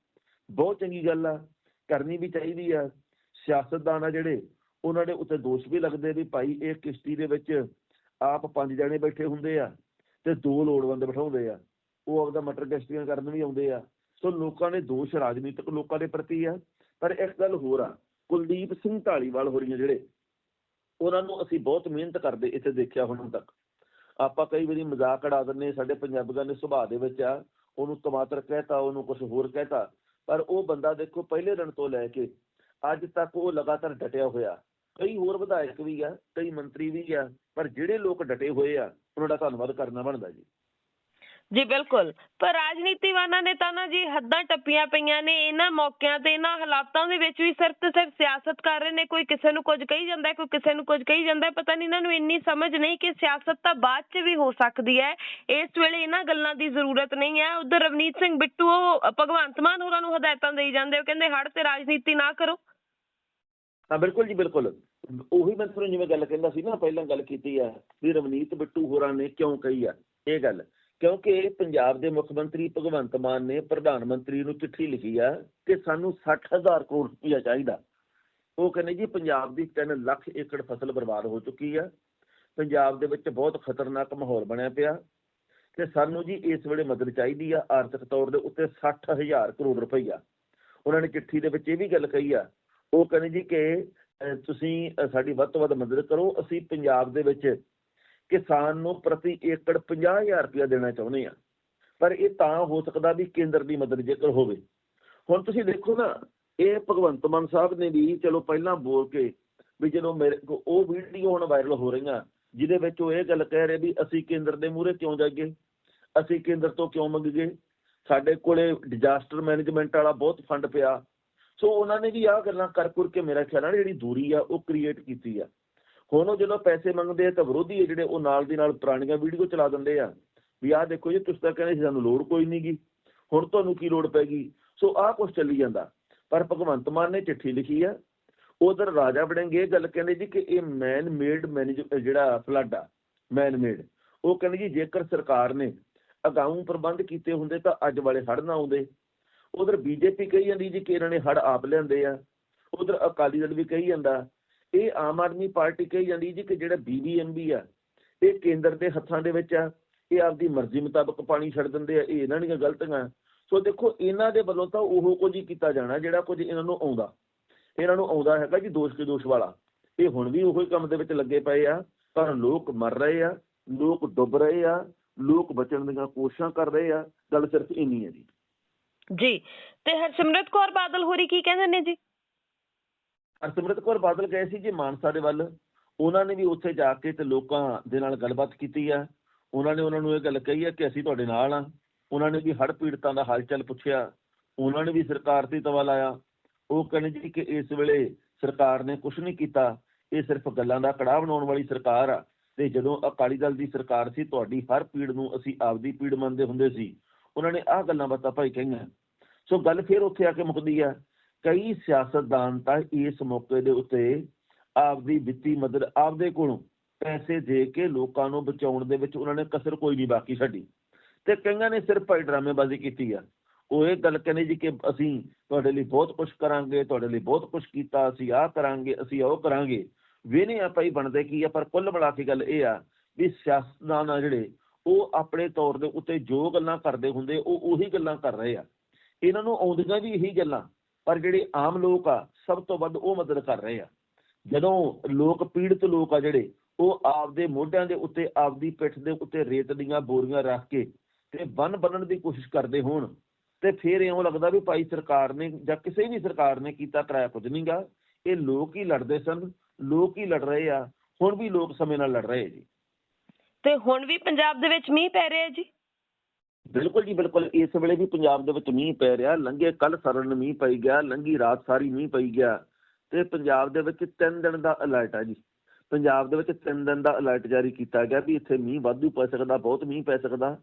ਬਹੁਤ ਚੰਗੀ ਗੱਲ ਆ, ਕਰਨੀ ਵੀ ਚਾਹੀਦੀ ਆ। ਸਿਆਸਤਦਾਨ ਆ ਜਿਹੜੇ, ਉਹਨਾਂ ਦੇ ਉੱਤੇ ਦੋਸ਼ ਵੀ ਲੱਗਦੇ ਵੀ ਭਾਈ ਇਹ ਕਿਸ਼ਤੀ ਦੇ ਵਿੱਚ ਆਪ ਪੰਜ ਜਣੇ ਬੈਠੇ ਹੁੰਦੇ ਆ ਤੇ ਦੋ ਲੋੜਵੰਦ ਬਿਠਾਉਂਦੇ ਆ। ਉਹ ਆਪਦਾ ਮਟਰ ਕਿਸ਼ਤੀਆਂ ਕਰਨ ਵੀ ਆਉਂਦੇ ਆ। ਸੋ ਲੋਕਾਂ ਨੇ ਦੋਸ਼ ਰਾਜਨੀਤਿਕ ਲੋਕਾਂ ਦੇ ਪ੍ਰਤੀ ਆ। ਪਰ ਇੱਕ ਗੱਲ ਹੋਰ ਆ, ਕੁਲਦੀਪ ਸਿੰਘ ਢਾਲੀਵਾਲ ਹੋਰੀਆਂ ਜਿਹੜੇ ਉਹਨਾਂ ਨੂੰ ਅਸੀਂ ਬਹੁਤ ਮਿਹਨਤ ਕਰਦੇ ਇੱਥੇ ਦੇਖਿਆ ਹੁਣ ਤੱਕ। ਆਪਾਂ ਕਈ ਵਾਰੀ ਮਜ਼ਾਕ ਉਡਾ ਦਿੰਦੇ ਸਾਡੇ ਪੰਜਾਬੀਆਂ ਦੇ ਸੁਭਾਅ ਦੇ ਵਿੱਚ ਆ, ਉਹਨੂੰ ਟਮਾਟਰ ਕਹਿਤਾ, ਉਹਨੂੰ ਕੁਝ ਹੋਰ ਕਹਿਤਾ, ਪਰ ਉਹ ਬੰਦਾ ਦੇਖੋ ਪਹਿਲੇ ਦਿਨ ਤੋਂ ਲੈ ਕੇ ਅੱਜ ਤੱਕ ਉਹ ਲਗਾਤਾਰ ਡਟਿਆ ਹੋਇਆ। ਕਈ ਹੋਰ ਵਿਧਾਇਕ ਵੀ ਆ, ਕਈ ਮੰਤਰੀ ਵੀ ਆ, ਪਰ ਜਿਹੜੇ ਲੋਕ ਡਟੇ ਹੋਏ ਆ, ਉਹਨਾਂ ਦਾ ਧੰਨਵਾਦ ਕਰਨਾ ਬਣਦਾ ਜੀ। ਜੀ ਬਿਲਕੁਲ। ਪਰ ਰਾਜਨੀਤੀਵਾਨਾਂ ਨੇ ਤਾਂ ਨਾ ਜੀ ਹੱਦਾਂ ਟੱਪੀਆਂ ਪਈਆਂ ਨੇ, ਇਹਨਾਂ ਮੌਕਿਆਂ ਤੇ, ਇਹਨਾਂ ਹਾਲਾਤਾਂ ਦੇ ਵਿੱਚ ਵੀ ਸਿਰਫ ਤੇ ਸਿਰਫ ਸਿਆਸਤ ਕਰ ਰਹੇ ਨੇ, ਕੋਈ ਕਿਸੇ ਨੂੰ ਕੁਝ ਕਹੀ ਜਾਂਦਾ ਕੋਈ ਕਿਸੇ ਨੂੰ ਕੁਝ ਕਹੀ ਜਾਂਦਾ ਪਤਾ ਨਹੀਂ ਇਹਨਾਂ ਨੂੰ ਇੰਨੀ ਸਮਝ ਨਹੀਂ ਕਿ ਸਿਆਸਤ ਤਾਂ ਬਾਅਦ 'ਚ ਵੀ ਹੋ ਸਕਦੀ ਹੈ। ਇਸ ਵੇਲੇ ਇਹਨਾਂ ਗੱਲਾਂ ਦੀ ਜ਼ਰੂਰਤ ਨਹੀਂ ਹੈ। ਉਧਰ ਰਵਨੀਤ ਸਿੰਘ ਬਿੱਟੂ, ਉਹ ਭਗਵੰਤ ਮਾਨ ਹੋਰਾਂ ਨੂੰ ਹਦਾਇਤਾਂ ਦੇਈ ਜਾਂਦੇ ਉਹ ਕਹਿੰਦੇ ਹੜ ਤੇ ਰਾਜਨੀਤੀ ਨਾ ਕਰੋ। ਹਾਂ, ਬਿਲਕੁਲ ਜੀ, ਬਿਲਕੁਲ। ਉਹੀ ਮੈਂ ਤੁਹਾਨੂੰ ਜਿਵੇਂ ਗੱਲ ਕਹਿੰਦਾ ਸੀ ਨਾ, ਪਹਿਲਾਂ ਗੱਲ ਕੀਤੀ ਆ ਵੀ ਰਵਨੀਤ ਬਿੱਟੂ ਹੋਰਾਂ ਨੇ ਕਿਉਂ ਕਹੀ ਆ ਇਹ ਗੱਲ। ਕਿਉਂਕਿ ਪੰਜਾਬ ਦੇ ਮੁੱਖ ਮੰਤਰੀ ਭਗਵੰਤ ਮਾਨ ਨੇ ਪ੍ਰਧਾਨ ਮੰਤਰੀ ਨੂੰ ਚਿੱਠੀ ਲਿਖੀ ਆ ਕਿ ਸਾਨੂੰ 60000 ਕਰੋੜ ਰੁਪਇਆ ਚਾਹੀਦਾ। ਉਹ ਕਹਿੰਦੇ ਜੀ, ਪੰਜਾਬ ਦੀ 3 ਲੱਖ ਏਕੜ ਫਸਲ ਬਰਬਾਦ ਹੋ ਚੁੱਕੀ ਆ। ਪੰਜਾਬ ਦੇ ਵਿੱਚ ਬਹੁਤ ਖਤਰਨਾਕ ਮਾਹੌਲ ਬਣਿਆ ਪਿਆ ਤੇ ਸਾਨੂੰ ਜੀ ਇਸ ਵੇਲੇ ਮਦਦ ਚਾਹੀਦੀ ਆ, ਆਰਥਿਕ ਤੌਰ ਦੇ ਉੱਤੇ 60000 ਕਰੋੜ ਰੁਪਈਆ ਉਹਨਾਂ ਨੇ ਚਿੱਠੀ ਦੇ ਵਿੱਚ ਇਹ ਵੀ ਗੱਲ ਕਹੀ ਆ, ਉਹ ਕਹਿੰਦੇ ਜੀ ਕਿ ਤੁਸੀਂ ਸਾਡੀ ਵੱਧ ਤੋਂ ਵੱਧ ਮਦਦ ਕਰੋ। ਅਸੀਂ ਪੰਜਾਬ ਦੇ ਵਿੱਚ ਕਿਸਾਨ ਨੂੰ ਪ੍ਰਤੀ ਏਕੜ 50000 ਰੁਪਇਆ ਦੇਣਾ ਚਾਹੁੰਦੇ ਆ। ਪਰ ਇਹ ਤਾਂ ਹੋ ਸਕਦਾ ਵੀ ਕੇਂਦਰ ਦੀ ਮਦਦ ਜੇਕਰ ਹੋਵੇ। ਹੁਣ ਤੁਸੀਂ ਦੇਖੋ ਨਾ, ਇਹ ਭਗਵੰਤ ਮਾਨ ਸਾਹਿਬ ਨੇ ਵੀ ਚਲੋ ਪਹਿਲਾਂ ਬੋਲ ਕੇ ਵੀ ਜਦੋਂ ਮੇਰੇ ਉਹ ਵੀਡੀਓ ਹੁਣ ਵਾਇਰਲ ਹੋ ਰਹੀਆਂ, ਜਿਹਦੇ ਵਿੱਚ ਉਹ ਇਹ ਗੱਲ ਕਹਿ ਰਹੇ ਵੀ ਅਸੀਂ ਕੇਂਦਰ ਦੇ ਮੂਹਰੇ ਕਿਉਂ ਜਾਈਏ? ਅਸੀਂ ਕੇਂਦਰ ਤੋਂ ਕਿਉਂ ਮੰਗੀਏ? ਸਾਡੇ ਕੋਲੇ ਡਿਜ਼ਾਸਟਰ ਮੈਨੇਜਮੈਂਟ ਵਾਲਾ ਬਹੁਤ ਫੰਡ ਪਿਆ। ਸੋ ਉਹਨਾਂ ਨੇ ਵੀ ਆਹ ਗੱਲਾਂ ਕਰ ਕਰ ਕੇ ਮੇਰਾ ਖਿਆਲ ਨਾਲ ਜਿਹੜੀ ਦੂਰੀ ਆ, ਉਹ ਕ੍ਰੀਏਟ ਕੀਤੀ ਆ। ਹੁਣ ਉਹ ਜਦੋਂ ਪੈਸੇ ਮੰਗਦੇ ਆ ਤਾਂ ਵਿਰੋਧੀ ਆ ਜਿਹੜੇ, ਉਹ ਨਾਲ ਦੀ ਨਾਲ ਪੁਰਾਣੀਆਂ ਵੀਡੀਓ ਚਲਾ ਦਿੰਦੇ ਆ ਵੀ ਆਹ ਦੇਖੋ ਜੀ, ਤੁਸੀਂ ਤਾਂ ਕਹਿੰਦੇ ਸੀ ਸਾਨੂੰ ਲੋੜ ਕੋਈ ਨਹੀਂਗੀ ਹੁਣ ਤੁਹਾਨੂੰ ਕੀ ਲੋੜ ਪੈਗੀ? ਸੋ ਆਹ ਕੁਝ ਚੱਲੀ ਜਾਂਦਾ। ਪਰ ਭਗਵੰਤ ਮਾਨ ਨੇ ਚਿੱਠੀ ਲਿਖੀ ਆ, ਉਧਰ ਰਾਜਾ ਵੜਿੰਗ ਇਹ ਗੱਲ ਕਹਿੰਦੇ ਜੀ ਕਿ ਇਹ ਮੈਨ ਮੇਡ ਮੈਨੇਜ ਜਿਹੜਾ ਫਲੱਡ ਆ ਮੈਨ ਮੇਡ ਉਹ ਕਹਿੰਦੇ ਜੀ ਜੇਕਰ ਸਰਕਾਰ ਨੇ ਅਗਾਊਂ ਪ੍ਰਬੰਧ ਕੀਤੇ ਹੁੰਦੇ ਤਾਂ ਅੱਜ ਵਾਲੇ ਹੜ੍ਹ ਨਾ ਆਉਂਦੇ। ਉਧਰ ਬੀਜੇਪੀ ਕਹੀ ਜਾਂਦੀ ਜੀ ਕਿ ਇਹਨਾਂ ਨੇ ਹੜ੍ਹ ਆਪ ਲਿਆਂਦੇ ਆ। ਉਧਰ ਅਕਾਲੀ ਦਲ ਵੀ ਕਹੀ ਜਾਂਦਾ ਇਹ ਆਮ ਆਦਮੀ ਪਾਰਟੀ ਕਹੀ ਜਾਂਦੀ ਜੀ ਕਿ ਜਿਹੜਾ ਬੀਬੀਐਮਬੀ ਆ, ਇਹ ਕੇਂਦਰ ਦੇ ਹੱਥਾਂ ਦੇ ਵਿੱਚ ਆ, ਇਹ ਆਪਦੀ ਮਰਜ਼ੀ ਮੁਤਾਬਕ ਪਾਣੀ ਛੱਡ ਦਿੰਦੇ ਆ, ਇਹ ਇਹਨਾਂ ਦੀਆਂ ਗਲਤੀਆਂ। ਸੋ ਦੇਖੋ, ਇਹਨਾਂ ਦੇ ਵੱਲੋਂ ਤਾਂ ਉਹ ਕੁਝ ਹੀ ਕੀਤਾ ਜਾਣਾ, ਜਿਹੜਾ ਕੁਝ ਇਹਨਾਂ ਨੂੰ ਆਉਂਦਾ। ਇਹਨਾਂ ਨੂੰ ਆਉਂਦਾ ਹੈਗਾ ਜੀ ਦੋਸ਼ ਕੇ ਦੋਸ਼ ਵਾਲਾ। ਇਹ ਹੁਣ ਵੀ ਉਹੀ ਕੰਮ ਦੇ ਵਿੱਚ ਲੱਗੇ ਪਏ ਆ ਪਰ ਲੋਕ ਮਰ ਰਹੇ ਆ, ਲੋਕ ਡੁੱਬ ਰਹੇ ਆ, ਲੋਕ ਬਚਣ ਦੀਆਂ ਕੋਸ਼ਿਸ਼ਾਂ ਕਰ ਰਹੇ ਆ, ਗੱਲ ਸਿਰਫ ਇੰਨੀ ਹੈ ਜੀ। ਜੀ, ਤੇ ਹਰਸਿਮਰਤ ਕੌਰ ਬਾਦਲ ਹੋਰੀ ਕੀ ਕਹਿੰਦੇ ਨੇ ਜੀ? ਹਰਸਿਮਰਤ ਕੌਰ ਬਾਦਲ ਗਏ ਸੀ ਜੀ ਮਾਨਸਾ ਦੇ ਵੱਲ। ਉਹਨਾਂ ਨੇ ਵੀ ਉੱਥੇ ਜਾ ਕੇ ਤੇ ਲੋਕਾਂ ਦੇ ਨਾਲ ਗੱਲਬਾਤ ਕੀਤੀ ਆ। ਉਹਨਾਂ ਨੇ ਉਹਨਾਂ ਨੂੰ ਇਹ ਗੱਲ ਕਹੀ ਆ ਕਿ ਅਸੀਂ ਤੁਹਾਡੇ ਨਾਲ ਆ। ਉਹਨਾਂ ਨੇ ਵੀ ਹੜ੍ਹ ਪੀੜਤਾਂ ਦਾ ਹਾਲ ਚਾਲ ਪੁੱਛਿਆ। ਉਹਨਾਂ ਨੇ ਵੀ ਸਰਕਾਰ ਤੇ ਤਵਾ ਲਾਇਆ। ਉਹ ਕਹਿੰਦੇ ਜੀ ਕਿ ਇਸ ਵੇਲੇ ਸਰਕਾਰ ਨੇ ਕੁਝ ਨਹੀਂ ਕੀਤਾ। ਇਹ ਸਿਰਫ ਗੱਲਾਂ ਦਾ ਕੜਾਹ ਬਣਾਉਣ ਵਾਲੀ ਸਰਕਾਰ ਆ। ਤੇ ਜਦੋਂ ਅਕਾਲੀ ਦਲ ਦੀ ਸਰਕਾਰ ਸੀ, ਤੁਹਾਡੀ ਹਰ ਪੀੜ ਨੂੰ ਅਸੀਂ ਆਪਦੀ ਪੀੜ ਮੰਨਦੇ ਹੁੰਦੇ ਸੀ। ਉਹਨਾਂ ਨੇ ਆਹ ਗੱਲਾਂ ਬਾਤਾਂ ਭਾਈ ਕਹੀਆਂ। ਸੋ ਗੱਲ ਫਿਰ ਉੱਥੇ ਆ ਕੇ ਮੁੱਕਦੀ ਆ। ਕਈ ਸਿਆਸਤਦਾਨ ਤਾਂ ਇਸ ਮੌਕੇ ਦੇ ਉੱਤੇ ਆਪਦੀ ਵਿੱਤੀ ਮਦਦ ਆਪਦੇ ਕੋਲੋਂ ਪੈਸੇ ਦੇ ਕੇ ਲੋਕਾਂ ਨੂੰ ਬਚਾਉਣ ਦੇ ਵਿੱਚ ਉਹਨਾਂ ਨੇ ਕਸਰ ਕੋਈ ਨਹੀਂ ਬਾਕੀ ਛੱਡੀ। ਤੇ ਕਈਆਂ ਨੇ ਸਿਰਫ ਭਾਈ ਡਰਾਮੇਬਾਜ਼ੀ ਕੀਤੀ ਆ। ਉਹ ਇਹ ਗੱਲ ਕਹਿੰਦੇ ਜੀ ਕਿ ਅਸੀਂ ਤੁਹਾਡੇ ਲਈ ਬਹੁਤ ਕੁਝ ਕਰਾਂਗੇ, ਤੁਹਾਡੇ ਲਈ ਬਹੁਤ ਕੁਝ ਕੀਤਾ, ਅਸੀਂ ਆਹ ਕਰਾਂਗੇ, ਅਸੀਂ ਉਹ ਕਰਾਂਗੇ। ਵੇਨੇ ਆ ਭਾਈ ਬਣਦੇ, ਕੀ ਆ? ਪਰ ਕੁੱਲ ਬਣਾ ਕੇ ਗੱਲ ਇਹ ਆ ਵੀ ਸਿਆਸਤਦਾਨ ਆ ਜਿਹੜੇ, ਉਹ ਆਪਣੇ ਤੌਰ ਦੇ ਉੱਤੇ ਜੋ ਗੱਲਾਂ ਕਰਦੇ ਹੁੰਦੇ, ਉਹ ਉਹੀ ਗੱਲਾਂ ਕਰ ਰਹੇ ਆ। ਇਹਨਾਂ ਨੂੰ ਆਉਂਦੀਆਂ ਵੀ ਇਹੀ ਗੱਲਾਂ। ਪਰ ਜਿਹੜੇ ਆਮ ਲੋਕ ਆ, ਸਭ ਤੋਂ ਵੱਧ ਉਹ ਮਦਦ ਕਰ ਰਹੇ ਆ। ਜਦੋਂ ਲੋਕ, ਪੀੜਤ ਲੋਕ ਆ ਜਿਹੜੇ, ਉਹ ਆਪਦੇ ਮੋਢਿਆਂ ਦੇ ਉੱਤੇ, ਆਪਦੀ ਪਿੱਠ ਦੇ ਉੱਤੇ ਰੇਤ ਦੀਆਂ ਬੋਰੀਆਂ ਰੱਖ ਕੇ ਤੇ ਬੰਨ ਬੰਨਣ ਦੀ ਕੋਸ਼ਿਸ਼ ਕਰਦੇ ਹੋਣ, ਤੇ ਫਿਰ ਇਉਂ ਲੱਗਦਾ ਵੀ ਭਾਈ ਸਰਕਾਰ ਨੇ ਜਾਂ ਕਿਸੇ ਵੀ ਸਰਕਾਰ ਨੇ ਕੀਤਾ ਕਰਾਇਆ ਕੁਝ ਨਹੀਂਗਾ ਇਹ ਲੋਕ ਹੀ ਲੜਦੇ ਸਨ, ਲੋਕ ਹੀ ਲੜ ਰਹੇ ਆ, ਹੁਣ ਵੀ ਲੋਕ ਸਮੇਂ ਨਾਲ ਲੜ ਰਹੇ ਜੀ। ਤੇ ਹੁਣ ਵੀ ਪੰਜਾਬ ਦੇ ਵਿੱਚ ਮੀਂਹ ਪੈ ਰਿਹਾ ਜੀ? ਬਿਲਕੁਲ ਜੀ, ਬਿਲਕੁਲ। ਇਸ ਵੇਲੇ ਵੀ ਪੰਜਾਬ ਦੇ ਵਿੱਚ ਮੀਂਹ ਪੈ ਰਿਹਾ। ਲੰਘੇ ਕੱਲ ਸਰਨ ਮੀਂਹ ਪਈ ਗਿਆ। ਲੰਘੀ ਰਾਤ ਸਾਰੀ ਮੀਂਹ ਪਈ ਗਿਆ। ਤੇ ਪੰਜਾਬ ਦੇ ਵਿੱਚ 3 ਦਿਨ ਦਾ ਅਲਰਟ ਹੈ ਜੀ। ਪੰਜਾਬ ਦੇ ਵਿੱਚ 3 ਦਿਨ ਦਾ ਅਲਰਟ ਜਾਰੀ ਕੀਤਾ ਗਿਆ ਵੀ ਇੱਥੇ ਮੀਂਹ ਵਾਧੂ ਪੈ ਸਕਦਾ, ਬਹੁਤ ਮੀਂਹ ਪੈ ਸਕਦਾ।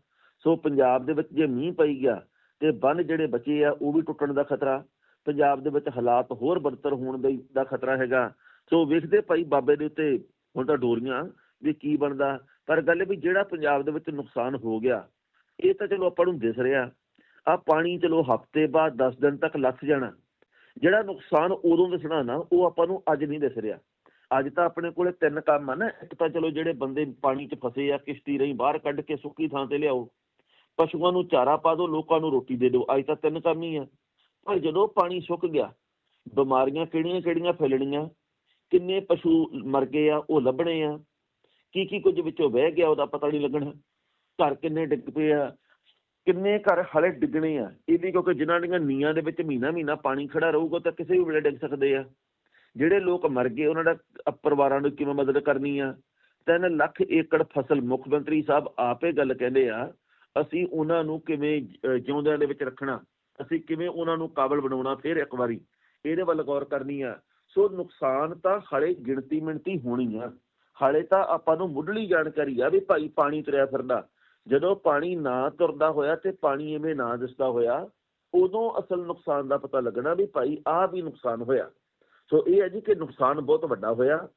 ਸੋ ਪੰਜਾਬ ਦੇ ਵਿੱਚ ਜੇ ਮੀਂਹ ਪਈ ਗਿਆ ਤੇ ਬੰਨ ਜਿਹੜੇ ਬਚੇ ਆ, ਉਹ ਵੀ ਟੁੱਟਣ ਦਾ ਖਤਰਾ। ਪੰਜਾਬ ਦੇ ਵਿੱਚ ਹਾਲਾਤ ਹੋਰ ਬਦਤਰ ਹੋਣ ਦੇ ਦਾ ਖਤਰਾ ਹੈਗਾ। ਸੋ ਵੇਖਦੇ ਭਾਈ ਬਾਬੇ ਦੇ ਉੱਤੇ ਹੁਣ ਤਾਂ ਡੋਰੀਆਂ ਵੀ ਕੀ ਬਣਦਾ। ਪਰ ਗੱਲ ਵੀ ਜਿਹੜਾ ਪੰਜਾਬ ਦੇ ਵਿੱਚ ਨੁਕਸਾਨ ਹੋ ਗਿਆ ਇਹ ਤਾਂ ਚਲੋ ਆਪਾਂ ਨੂੰ ਦਿਸ ਰਿਹਾ। ਆ ਪਾਣੀ ਚਲੋ ਹਫ਼ਤੇ ਬਾਅਦ 10 ਦਿਨ ਤੱਕ ਲੱਥ ਜਾਣਾ। ਜਿਹੜਾ ਨੁਕਸਾਨ ਉਦੋਂ ਦਿਸਣਾ ਨਾ, ਉਹ ਆਪਾਂ ਨੂੰ ਅੱਜ ਨਹੀਂ ਦਿਸ ਰਿਹਾ। ਅੱਜ ਤਾਂ ਆਪਣੇ ਕੋਲੇ ਤਿੰਨ ਕੰਮ ਆ ਨਾ। ਇੱਕ ਤਾਂ ਚਲੋ ਜਿਹੜੇ ਬੰਦੇ ਪਾਣੀ 'ਚ ਫਸੇ ਆ, ਕਿਸ਼ਤੀ ਰਹੀ ਬਾਹਰ ਕੱਢ ਕੇ ਸੁੱਕੀ ਥਾਂ ਤੇ ਲਿਆਓ। ਪਸ਼ੂਆਂ ਨੂੰ ਚਾਰਾ ਪਾ ਦਿਓ, ਲੋਕਾਂ ਨੂੰ ਰੋਟੀ ਦੇ ਦਿਓ। ਅੱਜ ਤਾਂ ਤਿੰਨ ਕੰਮ ਹੀ ਆ। ਪਰ ਜਦੋਂ ਪਾਣੀ ਸੁੱਕ ਗਿਆ, ਬਿਮਾਰੀਆਂ ਕਿਹੜੀਆਂ ਕਿਹੜੀਆਂ ਫੈਲਣੀਆਂ? ਕਿੰਨੇ ਪਸ਼ੂ ਮਰ ਗਏ ਆ, ਉਹ ਲੱਭਣੇ ਆ? ਕੀ ਕੀ ਕੁਝ ਵਿੱਚੋਂ ਵਹਿ ਗਿਆ, ਉਹਦਾ ਪਤਾ ਨਹੀਂ ਲੱਗਣਾ। ਘਰ ਕਿੰਨੇ ਡਿੱਗ ਪਏ ਆ, ਕਿੰਨੇ ਘਰ ਹਲੇ ਡਿੱਗਣੇ ਆ। ਇਹਦੀ ਕਿਉਂਕਿ ਜਿਨ੍ਹਾਂ ਦੀਆਂ ਨੀਆਂ ਦੇ ਵਿੱਚ ਮਹੀਨਾ ਮਹੀਨਾ ਪਾਣੀ ਖੜਾ ਰਹੂਗਾ, ਤਾਂ ਕਿਸੇ ਵੀ ਵੇਲੇ ਡਿੱਗ ਸਕਦੇ ਆ। ਜਿਹੜੇ ਲੋਕ ਮਰ ਗਏ, ਉਹਨਾਂ ਦਾ ਪਰਿਵਾਰਾਂ ਨੂੰ ਕਿਵੇਂ ਮਦਦ ਕਰਨੀ ਆ? 3 ਲੱਖ ਏਕੜ ਫਸਲ ਮੁੱਖ ਮੰਤਰੀ ਸਾਹਿਬ ਆਪੇ ਗੱਲ ਕਹਿੰਦੇ ਆ, ਅਸੀਂ ਉਹਨਾਂ ਨੂੰ ਕਿਵੇਂ ਜਿਉਂਦਿਆਂ ਦੇ ਵਿੱਚ ਰੱਖਣਾ? ਅਸੀਂ ਕਿਵੇਂ ਉਹਨਾਂ ਨੂੰ ਕਾਬਲ ਬਣਾਉਣਾ ਫਿਰ ਇੱਕ ਵਾਰੀ? ਇਹਦੇ ਵੱਲ ਗੌਰ ਕਰਨੀ ਆ। ਸੋ ਨੁਕਸਾਨ ਤਾਂ ਹਲੇ ਗਿਣਤੀ ਮਿਣਤੀ ਹੋਣੀ ਆ। ਹਾਲੇ ਤਾਂ ਆਪਾਂ ਨੂੰ ਮੁੱਢਲੀ ਜਾਣਕਾਰੀ ਆ ਵੀ ਭਾਈ ਪਾਣੀ ਤਰਿਆ ਫਿਰਦਾ। ਜਦੋਂ ਪਾਣੀ ਨਾ ਤੁਰਦਾ ਹੋਇਆ ਤੇ ਪਾਣੀ ਐਵੇਂ ਨਾ ਦਿਸਦਾ ਹੋਇਆ, ਉਦੋਂ ਅਸਲ ਨੁਕਸਾਨ ਦਾ ਪਤਾ ਲੱਗਣਾ ਵੀ ਭਾਈ ਆਹ ਵੀ ਨੁਕਸਾਨ ਹੋਇਆ। ਸੋ ਇਹ ਹੈ ਜੀ ਕਿ ਨੁਕਸਾਨ ਬਹੁਤ ਵੱਡਾ ਹੋਇਆ।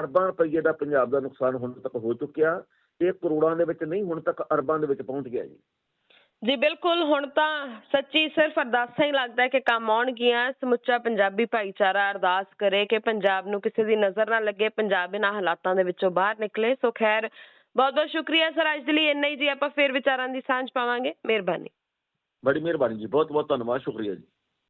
ਅਰਬਾਂ ਰੁਪਏ ਦਾ ਪੰਜਾਬ ਦਾ ਨੁਕਸਾਨ ਹੁਣ ਤੱਕ ਹੋ ਚੁੱਕਿਆ। ਇਹ ਕਰੋੜਾਂ ਦੇ ਵਿੱਚ ਨਹੀਂ, ਹੁਣ ਤੱਕ ਅਰਬਾਂ ਦੇ ਵਿੱਚ ਪਹੁੰਚ ਗਿਆ ਜੀ। ਜੀ, ਬਿਲਕੁਲ ਹੁਣ ਤਾਂ ਸੱਚੀ ਸਿਰਫ ਅਰਦਾਸਾਂ ਹੀ ਲੱਗਦਾ ਹੈ ਕਿ ਕੰਮ ਆਉਣਗੀਆਂ। ਸਮੁੱਚਾ ਪੰਜਾਬੀ ਭਾਈਚਾਰਾ ਅਰਦਾਸ ਕਰੇ ਕਿ ਪੰਜਾਬ ਨੂੰ ਕਿਸੇ ਦੀ ਨਜ਼ਰ ਨਾ ਲੱਗੇ, ਪੰਜਾਬ ਇਹਨਾਂ ਹਾਲਾਤਾਂ ਦੇ ਵਿੱਚੋਂ ਬਾਹਰ ਨਿਕਲੇ। ਸੋ ਖੈਰ ਬਹੁਤ ਬਹੁਤ ਸ਼ੁਕਰੀਆ ਸਰ, ਅੱਜ ਦੇ ਲਈ ਇੰਨਾ ਹੀ ਜੀ, ਆਪਾਂ ਫਿਰ ਵਿਚਾਰਾਂ ਦੀ ਸਾਂਝ ਪਾਵਾਂਗੇ। ਮਿਹਰਬਾਨੀ। ਬੜੀ ਮਿਹਰਬਾਨੀ ਜੀ, ਬਹੁਤ ਬਹੁਤ ਧੰਨਵਾਦ, ਸ਼ੁਕਰੀਆ ਜੀ।